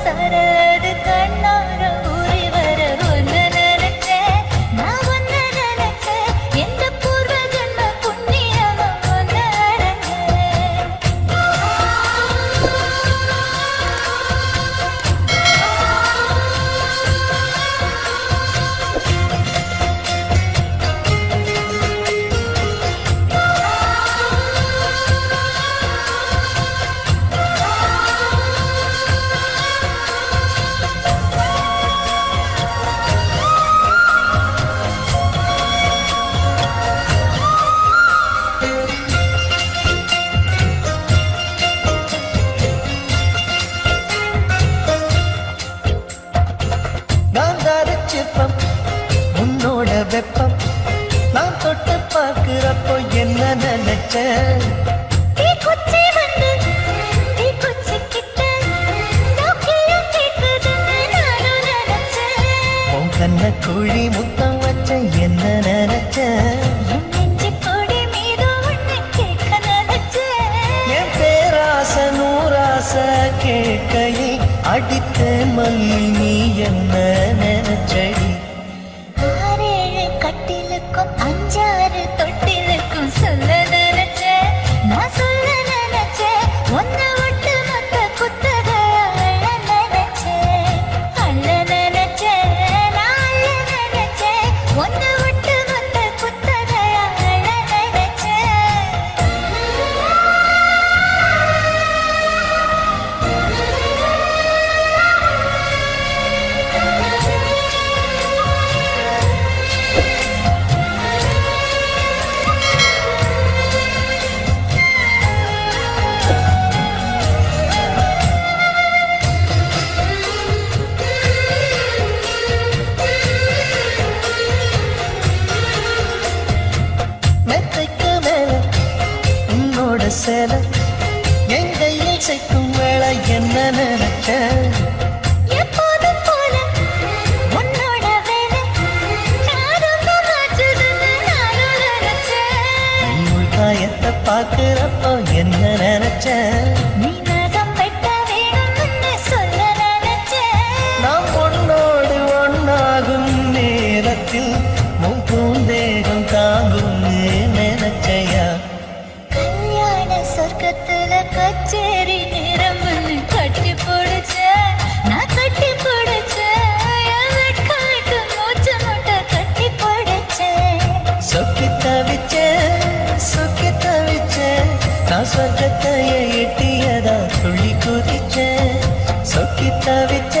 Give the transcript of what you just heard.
குற்றால நான் தரிச்சிப்பம் உன்னோட வெப்பம். நான் தொட்டு பார்க்கிறப்போ என்ன நினைச்ச? கண்ண குழி முத்தம் வச்ச என்ன நினைச்ச? என் கேட்க பேராச நூறாச கேட்கையை அடித்த மல்லி நீ என்ன நினைச்சடி? சேலை. என் கையில் சேர்க்கும் வேலை என்ன நினைச்ச பார்க்கிறப்போ என்ன நினைச்ச? நீ கச்சேரி நிரம்புன்னு கட்டி பிடிச்ச நான் கட்டி பிடிச்சேன் வெட்காட்டு மூச்சு முட்டை கட்டி பிடிச்சேன் சொக்கி தவிச்ச சொக்கி தவிச்ச நான் சொர்க்கத்தைய எட்டியதா துள்ளி குதிச்ச. சொக்கி தவிச்ச